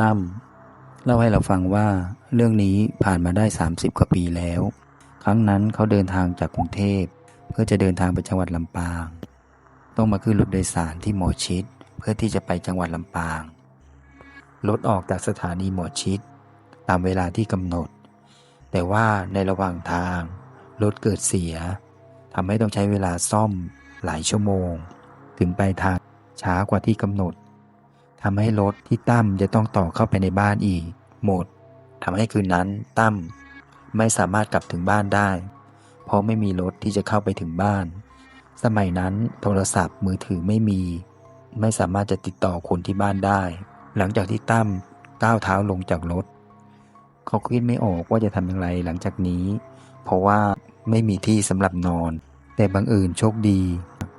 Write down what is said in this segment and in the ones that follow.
ตั้มเล่าให้เราฟังว่าเรื่องนี้ผ่านมาได้ 30 กว่าปีแล้ว ครั้งนั้นเขาเดินทางจากกรุงเทพ เพื่อจะเดินทางไปจังหวัดลำปาง ต้องมาขึ้นรถโดยสารที่หมอชิด เพื่อที่จะไปจังหวัดลำปาง รถออกจากสถานีหมอชิด ตามเวลาที่กำหนด แต่ว่าในระหว่างทาง รถเกิดเสียทำให้ต้องใช้เวลาซ่อมหลายชั่วโมง ถึงไปทางช้ากว่าที่กำหนด ทำให้รถที่ตั้มจะต้องต่อเข้าไปในบ้านอีก หมดทำให้คืนนั้นตั้มไม่สามารถกลับถึงบ้านได้ เพราะไม่มีรถที่จะเข้าไปถึงบ้าน สมัยนั้นโทรศัพท์มือถือไม่มี ไม่สามารถจะติดต่อคนที่บ้านได้ หลังจากที่ตั้มก้าวเท้าลงจากรถ เขาคิดไม่ออกว่าจะทำอย่างไรหลังจากนี้ เพราะว่าไม่มีที่สำหรับนอน แต่บังเอิญโชคดี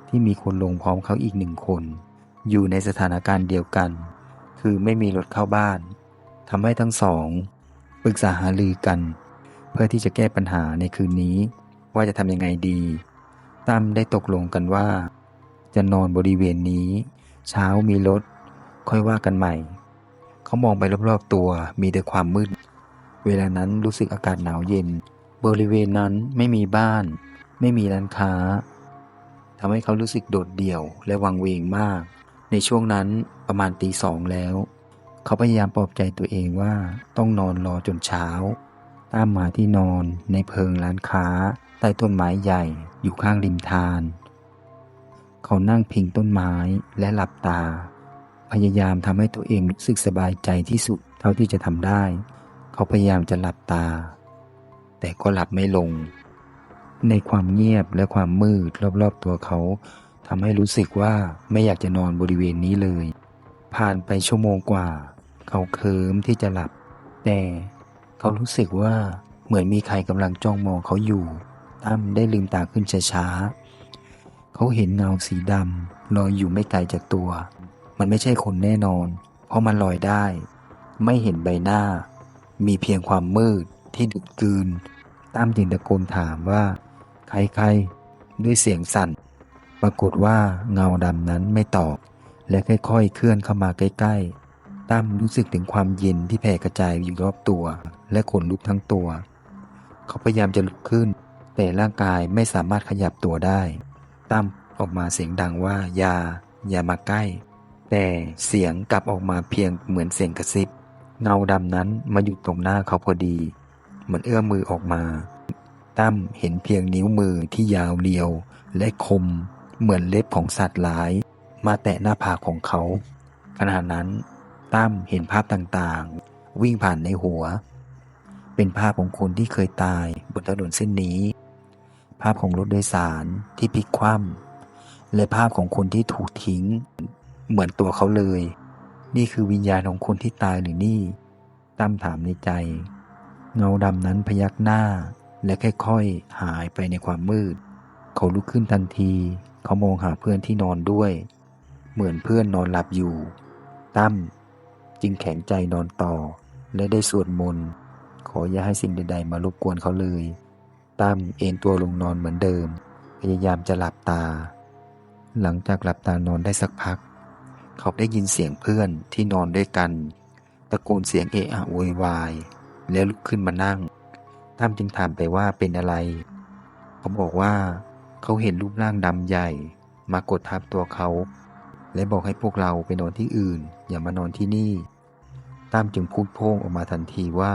ที่มีคนลงพร้อมเขาอีกหนึ่งคน อยู่ในสถานการณ์เดียวกัน คือไม่มีรถเข้าบ้านทำให้ทั้งสองปรึกษาหารือกัน เพื่อที่จะแก้ปัญหาในคืนนี้ ว่าจะทำยังไงดีตั้มได้ตกลงกันว่า จะนอนบริเวณนี้ เช้ามีรถ ค่อยว่ากันใหม่ เขามองไปรอบๆตัวมีแต่ความมืด เวลานั้นรู้สึกอากาศหนาวเย็น บริเวณนั้นไม่มีบ้าน ไม่มีร้านค้าทำให้เขารู้สึกโดดเดี่ยวและวังเวงมาก ในช่วงนั้นประมาณตีสองแล้ว เขาพยายามปลอบใจตัวเองว่าต้องนอนรอจนเช้า ตามมาที่นอนในเพิงร้านค้า ใต้ต้นไม้ใหญ่อยู่ข้างริมทาน เขานั่งพิงต้นไม้และหลับตา พยายามทำให้ตัวเองรู้สึกสบายใจที่สุดเท่าที่จะทำได้ เขาพยายามจะหลับตา แต่ก็หลับไม่ลง ในความเงียบและความมืดรอบๆตัวเขาำให้รู้สึกว่าไม่อยากจะนอนบริเวณนี้เลย ผ่านไปชั่วโมงกว่า เขาเคิมที่จะหลับ แต่เขารู้สึกว่าเหมือนมีใครกำลังจ้องมองเขาอยู่ตั้มได้ลืมตาขึ้นช้าๆเขาเห็นเงาสีดำลอยอยู่ไม่ไกลจากตัว มันไม่ใช่คนแน่นอน เพราะมันลอยได้ ไม่เห็นใบหน้า มีเพียงความมืดที่ดุดกืนตั้มจึงตะโกนถามว่า ใครๆด้วยเสียงสั่น ปรากฏว่าเงาดำนั้นไม่ตอบ และค่อยๆ เคลื่อนเข้ามาใกล้ๆ ตั้มรู้สึกถึงความเย็นที่แผ่กระจายอยู่รอบตัว และขนลุกทั้งตัว เขาพยายามจะลุกขึ้น แต่ร่างกายไม่สามารถขยับตัวได้ ตั้มออกมาเสียงดังว่า อย่า อย่ามาใกล้ แต่เสียงกลับออกมาเพียงเหมือนเสียงกระซิบ เงาดำนั้นมาอยู่ตรงหน้าเขาพอดี เหมือนเอื้อมมือออกมา ตั้มเห็นเพียงนิ้วมือที่ยาวเรียวและคม เหมือนเล็บของสัตว์ร้าย มาแตะหน้าผากของเขา ขณะนั้นตั้มเห็นภาพต่างๆ วิ่งผ่านในหัว เป็นภาพของคนที่เคยตายบนถนนเส้นนี้ ภาพของรถโดยสารที่พลิกคว่ำและภาพของคนที่ถูกทิ้ง เหมือนตัวเขาเลย นี่คือวิญญาณของคนที่ตายหรือนี่ตั้มถามในใจ เงาดำนั้นพยักหน้า และค่อยๆหายไปในความมืด เขาลุกขึ้นทันที เขามองหาเพื่อนที่นอนด้วย เหมือนเพื่อนนอนหลับอยู่ ตั้มจึงแข็งใจนอนต่อ และได้สวดมนต์ขออย่าให้สิ่งใด ๆ มารบกวนเขาเลย ตั้มเอนตัวลงนอนเหมือนเดิม พยายามจะหลับตา หลังจากหลับตานอนได้สักพัก เขาได้ยินเสียงเพื่อนที่นอนด้วยกัน ตะโกนเสียงเอะอะโวยวาย แล้วลุกขึ้นมานั่งตั้มจึงถามไปว่าเป็นอะไร เขาบอกว่า เขาเห็นรูปร่างดำใหญ่ มากดทับตัวเขา และบอกให้พวกเราไปนอนที่อื่น อย่ามานอนที่นี่ตั้มจึงพูดโพ่งออกมาทันทีว่า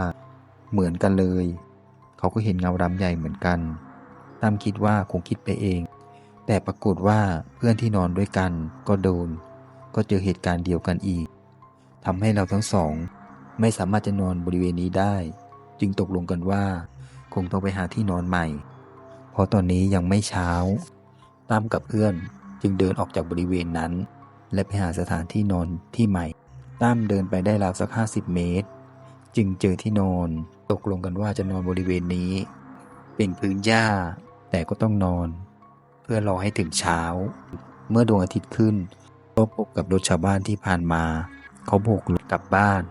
เหมือนกันเลย เขาก็เห็นเงาดำใหญ่เหมือนกันตั้มคิดว่าคงคิดไปเอง แต่ปรากฏว่าเพื่อนที่นอนด้วยกันก็โดน ก็เจอเหตุการณ์เดียวกันอีกทำให้เราทั้งสอง ไม่สามารถจะนอนบริเวณนี้ได้ จึงตกลงกันว่า คงต้องไปหาที่นอนใหม่ ราะตอนนี้ยังไม่เช้าตั้มกับเพื่อนจึงเดินออกจากบริเวณนั้น และไปหาสถานที่นอนที่ใหม่ตั้มเดินไปได้ราวสักห้าสิบเมตร จึงเจอที่นอน ตกลงกันว่าจะนอนบริเวณนี้ เป็นพื้นหญ้า แต่ก็ต้องนอน เพื่อรอให้ถึงเช้า เมื่อดวงอาทิตย์ขึ้นก็พบกับรถชาวบ้านที่ผ่านมา เขาโบกรถกลับบ้าน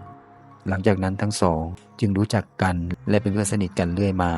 หลังจากนั้นทั้งสองจึงรู้จักกันและเป็นเพื่อนสนิทกันเรื่อยมา